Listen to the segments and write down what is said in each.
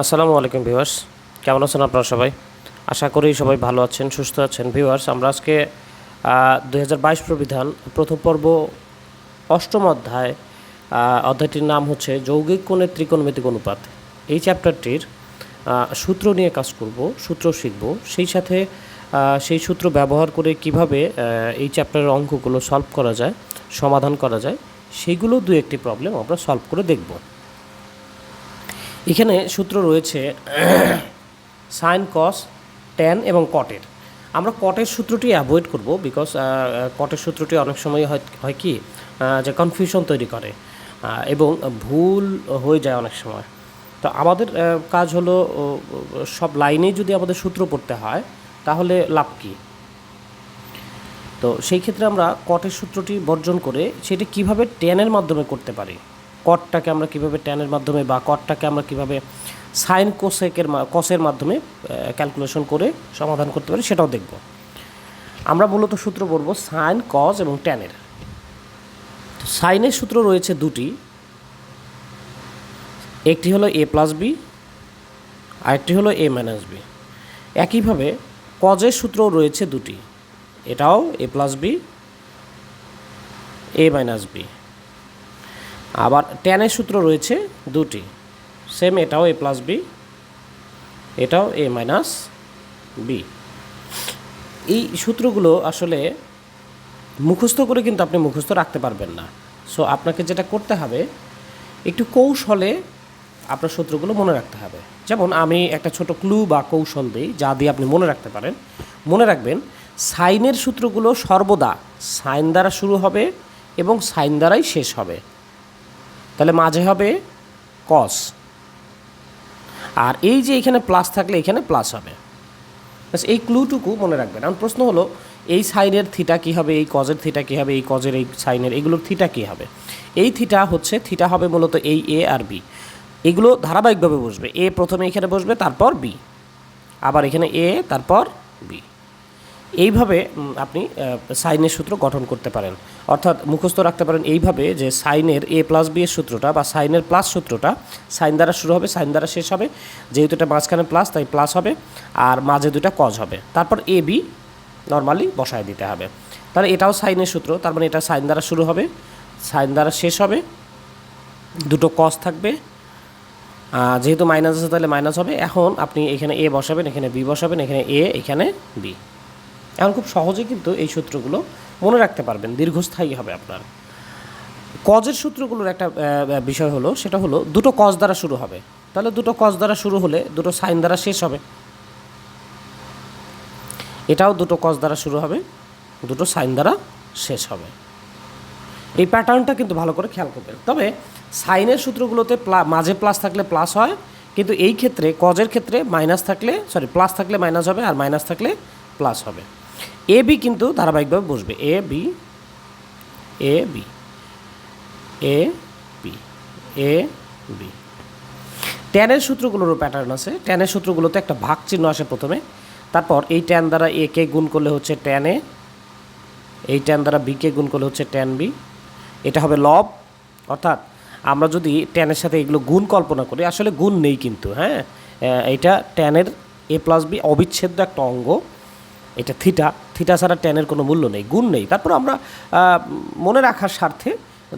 আসসালামু আলাইকুম ভিউয়ার্স। কেমন আছেন আপনারা সবাই? আশা করি সবাই ভালো আছেন, সুস্থ আছেন। ভিউয়ার্স, আমরা আজকে দুই হাজার বাইশ প্রবিধান, প্রথম পর্ব, অষ্টম অধ্যায় অধ্যায়টির নাম হচ্ছে যৌগিক কোণের ত্রিকোণমিতিক অনুপাত। এই চ্যাপ্টারটির সূত্র নিয়ে কাজ করব, সূত্র শিখব। সেই সাথে সেই সূত্র ব্যবহার করে কীভাবে এই চ্যাপ্টারের অঙ্কগুলো সলভ করা যায়, সমাধান করা যায় সেইগুলো দু একটি প্রবলেম আমরা সলভ করে দেখব। এখানে সূত্র রয়েছে সাইন কস ট্যান এবং কটের আমরা কটের সূত্রটি অ্যাভয়েড করব বিকজ কটের সূত্রটি অনেক সময় হয় কি যে কনফিউশন তৈরি করে এবং ভুল হয়ে যায় অনেক সময়। তো আমাদের কাজ হলো সব লাইনেই যদি আমাদের সূত্র পড়তে হয়, তাহলে লাভ কী? তো সেই ক্ষেত্রে আমরা কটের সূত্রটি বর্জন করে সেটি কীভাবে টেনের মাধ্যমে করতে পারি? কটটাকে আমরা কীভাবে ট্যানের মাধ্যমে বা কটটাকে আমরা কীভাবে সাইন কোসেকের কসের মাধ্যমে ক্যালকুলেশন করে সমাধান করতে পারি সেটাও দেখব। আমরা মূলত সূত্র বলব সাইন কজ এবং ট্যানের। সাইনের সূত্র রয়েছে দুটি। একটি হলো এ প্লাস বি আরেকটি হলো এ মাইনাস বি একইভাবে কজের সূত্রও রয়েছে দুটি। এটাও A plus B A minus B আবার ট্যানের সূত্র রয়েছে দুটি। সেম এটাও এ প্লাস বি এটাও এ মাইনাস বি এই সূত্রগুলো আসলে মুখস্থ করে কিন্তু আপনি মুখস্থ রাখতে পারবেন না। সো আপনাকে যেটা করতে হবে, একটু কৌশলে আপনার সূত্রগুলো মনে রাখতে হবে। যেমন আমি একটা ছোট ক্লু বা কৌশল দিই, যা দিয়ে আপনি মনে রাখতে পারেন। মনে রাখবেন সাইনের সূত্রগুলো সর্বদা সাইন দ্বারা শুরু হবে এবং সাইন দ্বারাই শেষ হবে। তাহলে মাঝে হবে কস আর এই যে এখানে প্লাস থাকলে এখানে প্লাস হবে। এই ক্লুটুকু মনে রাখবেন। এখন প্রশ্ন হলো, এই সাইনের থিটা কী হবে? এই কজের থিটা কী হবে? এই কজের এই সাইনের এগুলোর থিটা কী হবে? এই থিটা হচ্ছে থিটা হবে মূলত এই এ আর বি এগুলো ধারাবাহিকভাবে বসবে। এ প্রথমে এখানে বসবে, তারপর বি আবার এখানে এ তারপর বি এইভাবে আপনি সাইনের সূত্র গঠন করতে পারেন। অর্থাৎ মুখস্থ রাখতে পারেন এইভাবে যে সাইনের এ প্লাস বি এর সূত্রটা বা সাইনের প্লাস সূত্রটা সাইন দ্বারা শুরু হবে, সাইন দ্বারা শেষ হবে। যেহেতু এটা মাঝখানে প্লাস তাই প্লাস হবে। আর মাঝে দুটা কজ হবে। তারপর এ বি নর্মালি বসায় দিতে হবে। তাহলে এটাও সাইনের সূত্র, তার মানে এটা সাইন দ্বারা শুরু হবে, সাইন দ্বারা শেষ হবে। দুটো কজ থাকবে। যেহেতু মাইনাস আছে, তাহলে মাইনাস হবে। এখন আপনি এখানে এ বসাবেন, এখানে বি বসাবেন, এখানে এ এখানে বি এখন খুব সহজে কিন্তু এই সূত্রগুলো মনে রাখতে পারবেন, দীর্ঘস্থায়ী হবে আপনার। কজের সূত্রগুলোর একটা বিষয় হলো, সেটা হলো দুটো কজ দ্বারা শুরু হবে। তাহলে দুটো কজ দ্বারা শুরু হলে দুটো সাইন দ্বারা শেষ হবে। এটাও দুটো কজ দ্বারা শুরু হবে, দুটো সাইন দ্বারা শেষ হবে। এই প্যাটার্নটা কিন্তু ভালো করে খেয়াল করবেন। তবে সাইনের সূত্রগুলোতে মাঝে প্লাস থাকলে প্লাস হয়, কিন্তু এই ক্ষেত্রে কজের ক্ষেত্রে মাইনাস থাকলে সরি প্লাস থাকলে মাইনাস হবে আর মাইনাস থাকলে প্লাস হবে। এ বি কিন্তু ধারাবাহিকভাবে বসবে। A B A B A B A B ট্যানের সূত্রগুলোরও প্যাটার্ন আছে। ট্যানের সূত্রগুলোতে একটা ভাগ চিহ্ন আসে প্রথমে। তারপর এই ট্যান দ্বারা এ কে গুণ করলে হচ্ছে ট্যান এ এই ট্যান দ্বারা বিকে গুণ করলে হচ্ছে ট্যান বি এটা হবে লব। অর্থাৎ আমরা যদি ট্যানের সাথে এগুলো গুণ কল্পনা করি, আসলে গুণ নেই কিন্তু হ্যাঁ? এটা ট্যানের এ প্লাস বি অবিচ্ছেদ্য একটা অঙ্গ। এটা থিটা থিটা ছাড়া ট্যানের কোনো মূল্য নেই, গুণ নেই। তারপর আমরা মনে রাখার স্বার্থে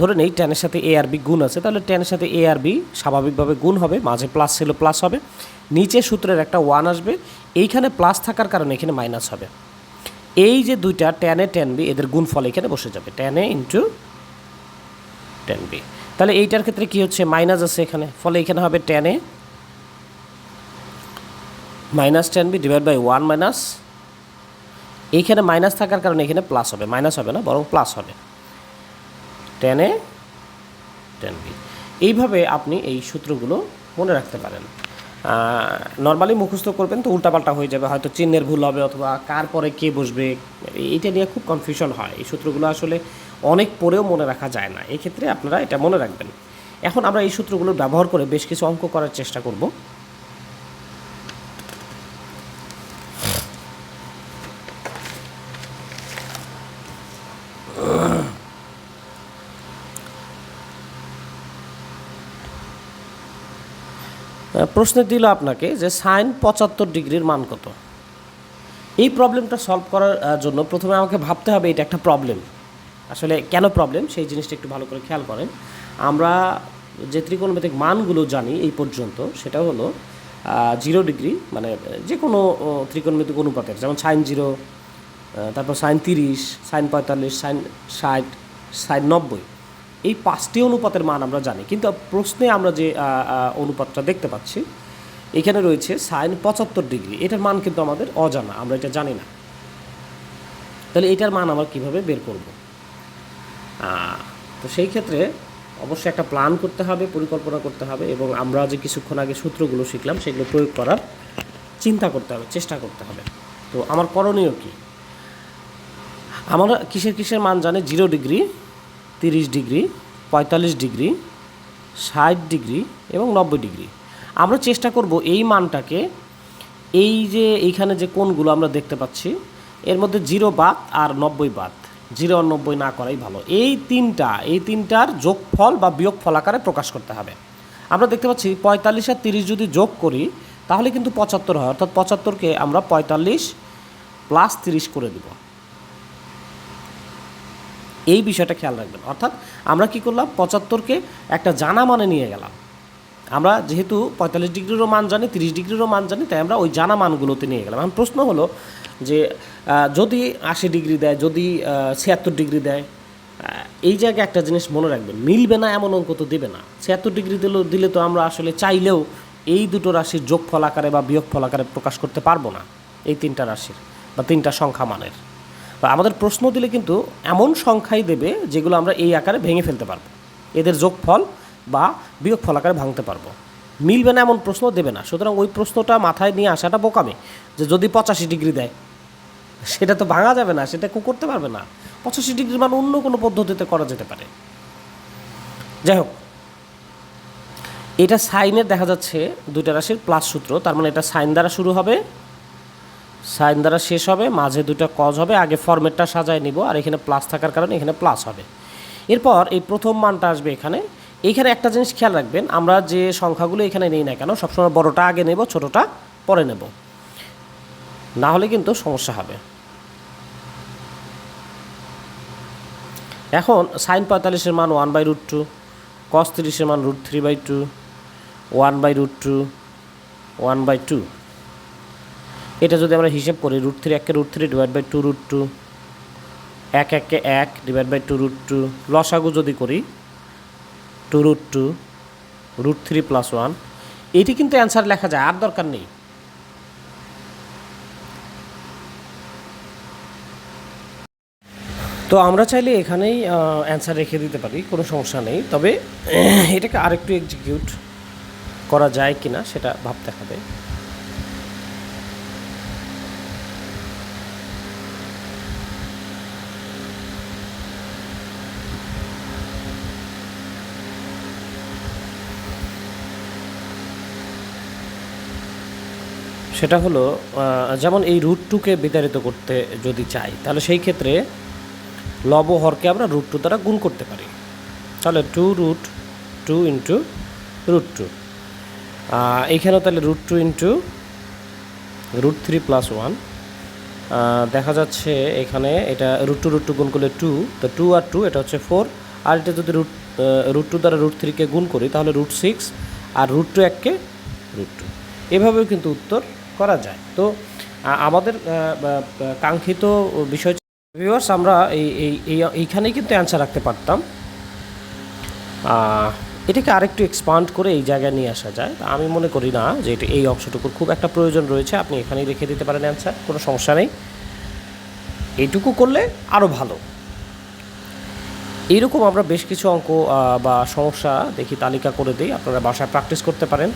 ধরে নেই ট্যানের সাথে এ আর বি গুণ আছে, তাহলে ট্যানের সাথে এ আর বি স্বাভাবিকভাবে গুণ হবে, মাঝে প্লাস ছিল প্লাস হবে। নিচে সূত্রের একটা ওয়ান আসবে, এইখানে প্লাস থাকার কারণে এখানে মাইনাস হবে। এই যে দুইটা ট্যান ট্যান বি এদের গুণ গুণফল এখানে বসে যাবে ট্যান ইন্টু ট্যান বি তাহলে এইটার ক্ষেত্রে কি হচ্ছে? মাইনাস আছে এখানে, ফলে এখানে হবে tan minus tan B divide by one minus এইখানে মাইনাস থাকার কারণে এখানে প্লাস হবে মাইনাস হবে না, বরং প্লাস হবে। টেন এ টেন বি এইভাবে আপনি এই সূত্রগুলো মনে রাখতে পারেন। নর্মালি মুখস্থ করবেন তো উল্টাপাল্টা হয়ে যাবে, হয়তো চিহ্নের ভুল হবে অথবা কার পরে কে বসবে, এইটা নিয়ে খুব কনফিউশন হয়। এই সূত্রগুলো আসলে অনেক পরেও মনে রাখা যায় না। এক্ষেত্রে আপনারা এটা মনে রাখবেন। এখন আমরা এই সূত্রগুলো ব্যবহার করে বেশ কিছু অঙ্ক করার চেষ্টা করব। প্রশ্নে দিল আপনাকে যে সাইন পঁচাত্তর ডিগ্রির মান কত? এই প্রবলেমটা সলভ করার জন্য প্রথমে আমাকে ভাবতে হবে এটা একটা প্রবলেম। আসলে কেন প্রবলেম? সেই জিনিসটা একটু ভালো করে খেয়াল করেন। আমরা যে ত্রিকোণমিতিক মানগুলো জানি এই পর্যন্ত, সেটা হলো জিরো ডিগ্রি মানে যে কোনো ত্রিকোণমিতিক অনুপাতের, যেমন সাইন জিরো তারপর সাইন তিরিশ, সাইন পঁয়তাল্লিশ, সাইন ষাট, সাইন নব্বই। এই পাঁচটি অনুপাতের মান আমরা জানি, কিন্তু প্রশ্নে আমরা যে অনুপাতটা দেখতে পাচ্ছি, এখানে রয়েছে সাইন পঁচাত্তর ডিগ্রি এটার মান কিন্তু আমাদের অজানা, আমরা এটা জানি না। তাহলে এটার মান আমরা কীভাবে বের করব? তো সেই ক্ষেত্রে অবশ্যই একটা প্ল্যান করতে হবে, পরিকল্পনা করতে হবে, এবং আমরা যে কিছুক্ষণ আগে সূত্রগুলো শিখলাম, সেগুলো প্রয়োগ করার চিন্তা করতে হবে, চেষ্টা করতে হবে। তো আমার করণীয় কী? আমরা কিসের কিসের মান জানি? জিরো ডিগ্রি তিরিশ ডিগ্রি, পঁয়তাল্লিশ ডিগ্রি, ষাট ডিগ্রি এবং নব্বই ডিগ্রি। আমরা চেষ্টা করব এই মানটাকে, এই যে এইখানে যে কোণগুলো আমরা দেখতে পাচ্ছি, এর মধ্যে জিরো বাদ আর নব্বই বাদ। জিরো আর নব্বই না করাই ভালো। এই তিনটা, এই তিনটার যোগফল বা বিয়োগফল আকারে প্রকাশ করতে হবে। আমরা দেখতে পাচ্ছি পঁয়তাল্লিশ আর তিরিশ যদি যোগ করি, তাহলে কিন্তু পঁচাত্তর হয়। অর্থাৎ পঁচাত্তরকে আমরা পঁয়তাল্লিশ প্লাস তিরিশ করে দেবো। এই বিষয়টা খেয়াল রাখবেন। অর্থাৎ আমরা কি করলাম? পঁচাত্তরকে একটা জানা মানে নিয়ে গেলাম। আমরা যেহেতু পঁয়তাল্লিশ ডিগ্রিরও মান জানি, তিরিশ ডিগ্রিরও মান জানি, তাই আমরা ওই জানা মানগুলোতে নিয়ে গেলাম। এখন প্রশ্ন হলো যে যদি আশি ডিগ্রি দেয়, যদি ছিয়াত্তর ডিগ্রি দেয় এই জায়গায় একটা জিনিস মনে রাখবেন, মিলবে না এমন অঙ্ক তো দেবে না। ছিয়াত্তর ডিগ্রি দিলে দিলে তো আমরা আসলে চাইলেও এই দুটো রাশির যোগফল আকারে বা বিয়োগফল আকারে প্রকাশ করতে পারব না, এই তিনটা রাশির বা তিনটা সংখ্যা মানের। বা আমাদের প্রশ্ন দিলে কিন্তু এমন সংখ্যাই দেবে যেগুলো আমরা এই আকারে ভেঙে ফেলতে পারব। এদের যোগফল বা বিয়োগফল আকারে ভাঙতে পারব। মিলবে না এমন প্রশ্ন দেবে না। সুতরাং ওই প্রশ্নটা মাথায় নিয়ে আসাটা বোকামি যে যদি পঁচাশি ডিগ্রি দেয়, সেটা তো ভাঙা যাবে না, সেটা কেউ করতে পারবে না। পঁচাশি ডিগ্রি মান অন্য কোনো পদ্ধতিতে করা যেতে পারে। যাই হোক, এটা সাইনের দেখা যাচ্ছে দুইটা রাশির প্লাস সূত্র, তার মানে এটা সাইন দ্বারা শুরু হবে। সাইন দ্বারা শেষ হবে, মাঝে দুটো কজ হবে, আগে ফরম্যাটটা সাজায় নিব, আর এখানে প্লাস থাকার কারণে এখানে প্লাস হবে। এরপর এই প্রথম মানটা আসবে এখানে। এইখানে একটা জিনিস খেয়াল রাখবেন, আমরা যে সংখ্যাগুলো এখানে নেই না কেন, সবসময় বড়টা আগে নেব, ছোটটা পরে নেব। না হলে কিন্তু সমস্যা হবে। এখন সাইন পঁয়তাল্লিশের মান one by root two cos তিরিশের মান root three by two one by root two one by two এটা যদি আমরা হিসেব করি রুট থ্রি একে root three divide by two root two এক একে এক divide by two root two লসাগু যদি করি two root two root three plus one এইটি কিন্তু অ্যান্সার লেখা যায়, আর দরকার নেই। তো আমরা চাইলে এখানেই অ্যান্সার রেখে দিতে পারি, কোনো সমস্যা নেই। তবে এটাকে আরেকটু এক্সিকিউট করা যায় কি না সেটা ভাবতে হবে। সেটা হলো যেমন এই রুট টুকে বিতাড়িত করতে যদি চাই, তাহলে সেই ক্ষেত্রে লব হরকে আমরা রুট টু দ্বারা গুণ করতে পারি। তাহলে two root two into root two এইখানেও তাহলে root two into root three plus one দেখা যাচ্ছে এখানে এটা রুট টু রুট টু গুণ করলে টু তো টু আর টু এটা হচ্ছে ফোর আর এটা যদি রুট রুট টু দ্বারা রুট থ্রিকে গুণ করি, তাহলে রুট সিক্স আর রুট টু এককে রুট টু এভাবেও কিন্তু উত্তর করা যায়। তো আমাদের কাঙ্ক্ষিত বিষয় ভিউয়ার্স আমরা এই এই, এই- এইখানেই কিন্তু অ্যান্সার রাখতে পারতাম। এটাকে আরেকটু এক্সপান্ড করে এই জায়গায় নিয়ে আসা যায়। আমি মনে করি না যে এটা, এই অংশটুকুর খুব একটা প্রয়োজন রয়েছে। আপনি এখানেই রেখে দিতে পারেন অ্যান্সার কোনো সমস্যা নেই। এইটুকু করলে আরও ভালো। এইরকম আমরা বেশ কিছু অঙ্ক বা সমস্যা দেখি তালিকা করে দিই। আপনারা বাসায় প্র্যাকটিস করতে পারেন।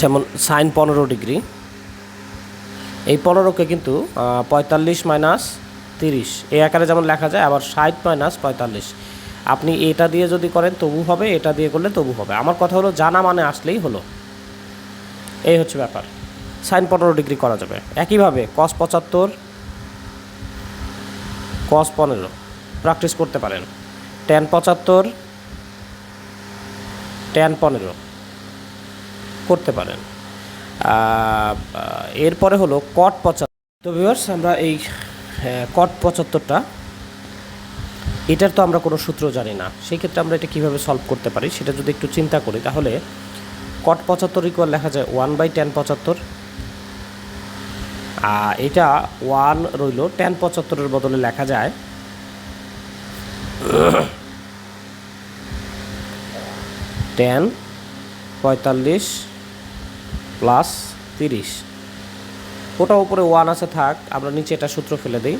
যেমন সাইন পনেরো ডিগ্রি। এই পনেরোকে কিন্তু পঁয়তাল্লিশ মাইনাস তিরিশ এই আকারে যেমন লেখা যায়, আবার ষাট মাইনাস পঁয়তাল্লিশ। আপনি এটা দিয়ে যদি করেন, তবু হবে, এটা দিয়ে করলে তবু হবে। আমার কথা হলো, জানা মানে আসলেই হলো। এই হচ্ছে ব্যাপার। সাইন পনেরো ডিগ্রি করা যাবে। একইভাবে কস পঁচাত্তর কস পনেরো প্র্যাকটিস করতে পারেন। টেন পঁচাত্তর টেন পনেরো। করতে পারেন। এরপরে হলো কট পঁচাত্তর। তো ভিউয়ার্স আমরা এই আহ, কট পঁচাত্তরটা এটার তো আমরা কোনো সূত্র জানি না। সেই ক্ষেত্রে আমরা এটা কীভাবে সলভ করতে পারি সেটা যদি একটু চিন্তা করি তাহলে কট পঁচাত্তর ইকুয়াল লেখা যায় ওয়ান বাই টেন পঁচাত্তর। এটা ওয়ান রইল টেন পঁচাত্তরের বদলে লেখা যায় টেন পঁয়তাল্লিশ প্লাস তিরিশ। ওটা উপরে ওয়ান আছে, থাক, আমরা নিচে এটা সূত্র ফেলে দিই।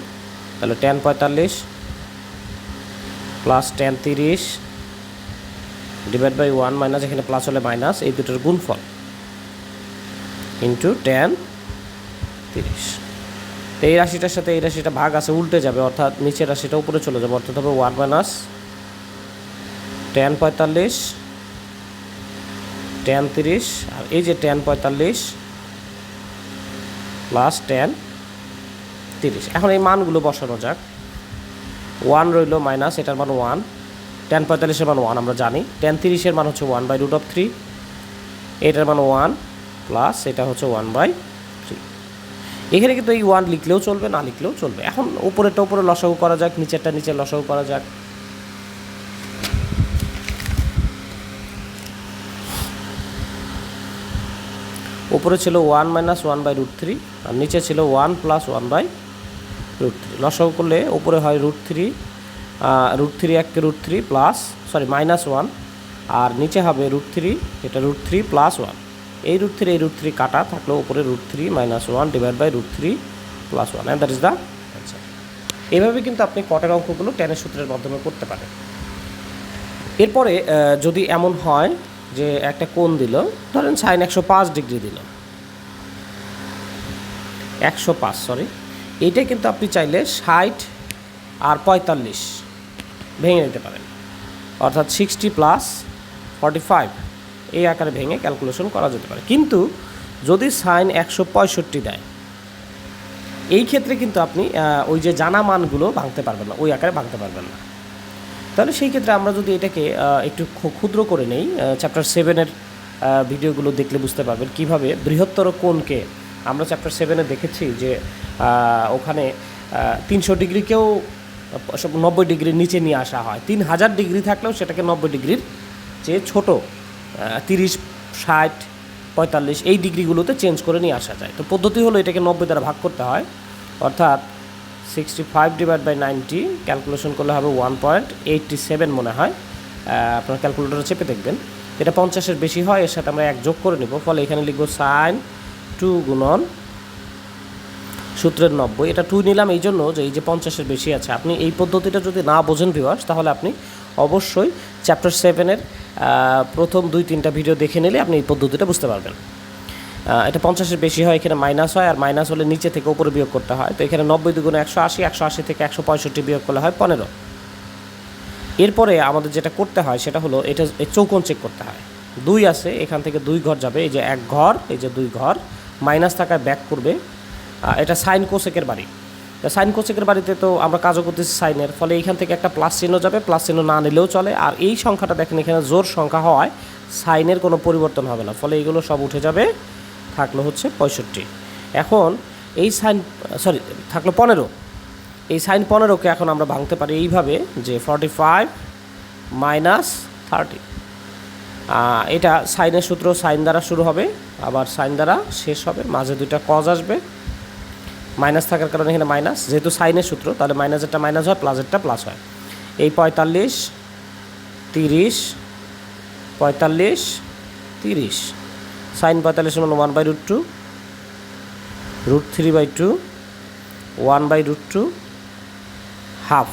তাহলে টেন পঁয়তাল্লিশ প্লাস টেন তিরিশ ডিভাইড বাই ওয়ান মাইনাস এখানে প্লাস হলে মাইনাস এই দুটোর গুণফল ইন্টু টেন তিরিশ। তো এই রাশিটার সাথে এই রাশিটা ভাগ আছে, উল্টে যাবে, অর্থাৎ নিচের রাশিটা উপরে চলে যাবে, অর্থাৎ হবে ওয়ান মাইনাস টেন পঁয়তাল্লিশ টেন তিরিশ, আর এই যে টেন পঁয়তাল্লিশ প্লাস টেন তিরিশ। এখন এই মানগুলো বসানো যাক। ওয়ান রইল মাইনাস এটার মান ওয়ান টেন পঁয়তাল্লিশের মান ওয়ান আমরা জানি। টেন তিরিশের মান হচ্ছে one by root of three এটার মান ওয়ান প্লাস এটা হচ্ছে ওয়ান বাই থ্রি এখানে কিন্তু এই ওয়ান লিখলেও চলবে, না লিখলেও চলবে। এখন উপরেরটা উপরে লসাগু করা যাক, নিচেরটা নিচে লসাগু করা যাক। উপরে ছিল one minus one by root three, আর নিচে ছিল one plus one by root three. লসাগু করলে উপরে হয় রুট থ্রি রুট থ্রি এককে root three plus, sorry, minus one, আর নিচে হবে রুট থ্রি, এটা রুট থ্রি প্লাস ওয়ান। এই রুট থ্রি, এই রুট থ্রি কাটা থাকল উপরে root three minus one divide by root three plus one and that is the answer এইভাবে কিন্তু আপনি কটের অঙ্কগুলো টেনের সূত্রের মাধ্যমে করতে পারেন। এরপরে যদি এমন হয় যে একটা কোণ দিল, ধরেন সাইন একশো পাঁচ ডিগ্রি দিল। একশো পাঁচ সরি এইটা কিন্তু আপনি চাইলে ষাট আর পঁয়তাল্লিশ ভেঙে নিতে পারেন। অর্থাৎ সিক্সটি প্লাস ফর্টি ফাইভ, এই আকারে ভেঙে ক্যালকুলেশন করা যেতে পারে। কিন্তু যদি সাইন একশো পঁয়ষট্টি দেয়, এই ক্ষেত্রে কিন্তু আপনি ওই যে জানা মানগুলো ভাঙতে পারবেন না, ওই আকারে ভাঙতে পারবেন না। তাহলে সেই ক্ষেত্রে আমরা যদি এটাকে একটু ক্ষুদ্র করে নেই চ্যাপ্টার সেভেনের ভিডিওগুলো দেখলে বুঝতে পারবেন কীভাবে বৃহত্তর কোণকে আমরা চ্যাপ্টার সেভেনে দেখেছি যে ওখানে তিনশো ডিগ্রিকেও নব্বই ডিগ্রির নিচে নিয়ে আসা হয়। তিন হাজার ডিগ্রি থাকলেও সেটাকে নব্বই ডিগ্রির চেয়ে ছোট তিরিশ, ষাট, পঁয়তাল্লিশ, এই ডিগ্রিগুলোতে চেঞ্জ করে নিয়ে আসা যায়। তো পদ্ধতি হলো এটাকে নব্বই দ্বারা ভাগ করতে হয়। অর্থাৎ sixty five divide by ninety calculation করলে হবে ওয়ান পয়েন্ট এইটটি সেভেন মনে হয়। আপনার ক্যালকুলেটরে চেপে দেখবেন। এটা পঞ্চাশের বেশি হয়, এর সাথে আমরা এক যোগ করে নেব, ফলে এখানে লিখব সাইন টু গুণন সূত্রের নব্বই। এটা টু নিলাম এই জন্য যে এই যে পঞ্চাশের বেশি আছে, আপনি এই পদ্ধতিটা যদি না বোঝেন ভিউয়ার্স তাহলে আপনি অবশ্যই চ্যাপ্টার সেভেনের প্রথম দুই তিনটা ভিডিও দেখে নিলে আপনি এই পদ্ধতিটা বুঝতে পারবেন। এটা পঞ্চাশের বেশি হয়, এখানে মাইনাস হয়, আর মাইনাস হলে নিচে থেকে উপরে বিয়োগ করতে হয়। তো এখানে নব্বই দুগুণে একশো আশি একশো আশি থেকে একশো পঁয়ষট্টি বিয়োগ করলে হয় পনেরো। এরপরে আমাদের যেটা করতে হয়, সেটা হলো এটা চৌকোণ চেক করতে হয়। দুই আছে, এখান থেকে দুই ঘর যাবে, এই যে এক ঘর, এই যে দুই ঘর, মাইনাস থাকায় ব্যাক করবে। এটা সাইন কোসেকের বাড়ি। সাইন কোসেকের বাড়িতে তো আমরা কাজও করতেছি সাইনের, ফলে এইখান থেকে একটা প্লাস চিহ্ন যাবে প্লাস চিহ্ন না নিলেও চলে। আর এই সংখ্যাটা দেখেন, এখানে জোর সংখ্যা হওয়ায় সাইনের কোনো পরিবর্তন হবে না, ফলে এগুলো সব উঠে যাবে থাকল হচ্ছে পঁয়ষট্টি। এখন এই সাইন, সরি, থাকল পনেরো। এই সাইন পনেরোকে এখন আমরা ভাঙতে পারি এইভাবে যে ফর্টি ফাইভ মাইনাস থার্টি। এটা সাইনের সূত্র সাইন দ্বারা শুরু হবে, আবার সাইন দ্বারা শেষ হবে, মাঝে দুইটা কজ আসবে। মাইনাস থাকার কারণে এখানে মাইনাস, যেহেতু সাইনের সূত্র, তাহলে মাইনাসেরটা মাইনাস হয়, প্লাসেরটা প্লাস হয়। এই পঁয়তাল্লিশ, তিরিশ পঁয়তাল্লিশ, তিরিশ। সাইন পঁয়তাল্লিশ মানে one by root two, root three by two, one by root two, half,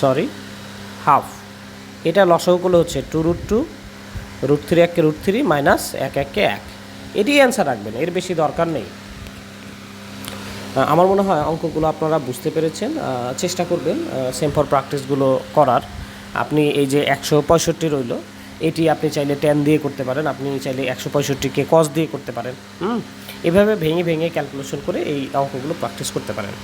sorry, half. এটা লসাগু করলে হচ্ছে two root two, root three এককে রুট থ্রি মাইনাস এক এককে এক। এটি অ্যান্সার রাখবেন, এর বেশি দরকার নেই। আমার মনে হয় অঙ্কগুলো আপনারা বুঝতে পেরেছেন চেষ্টা করবেন সেম ফর প্র্যাকটিসগুলো করার। আপনি এই যে একশো পঁয়ষট্টি রইল এটি আপনি চাইলে টেন দিয়ে করতে পারেন, আপনি চাইলে একশো পঁয়ষট্টিকে কস দিয়ে করতে পারেন, হুম? এভাবে ভেঙে ভেঙে ক্যালকুলেশন করে এই অঙ্কগুলো প্র্যাকটিস করতে পারেন।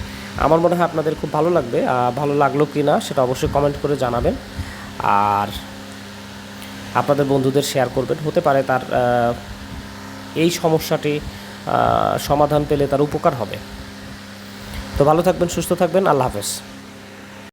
আমার মনে হয় আপনাদের খুব ভালো লাগবে ভালো লাগল কি না সেটা অবশ্যই কমেন্ট করে জানাবেন। আর আপনাদের বন্ধুদের শেয়ার করবেন, হতে পারে তার এই সমস্যাটি সমাধান পেলে তার উপকার হবে। তো ভালো থাকবেন, সুস্থ থাকবেন, আল্লাহ হাফেজ।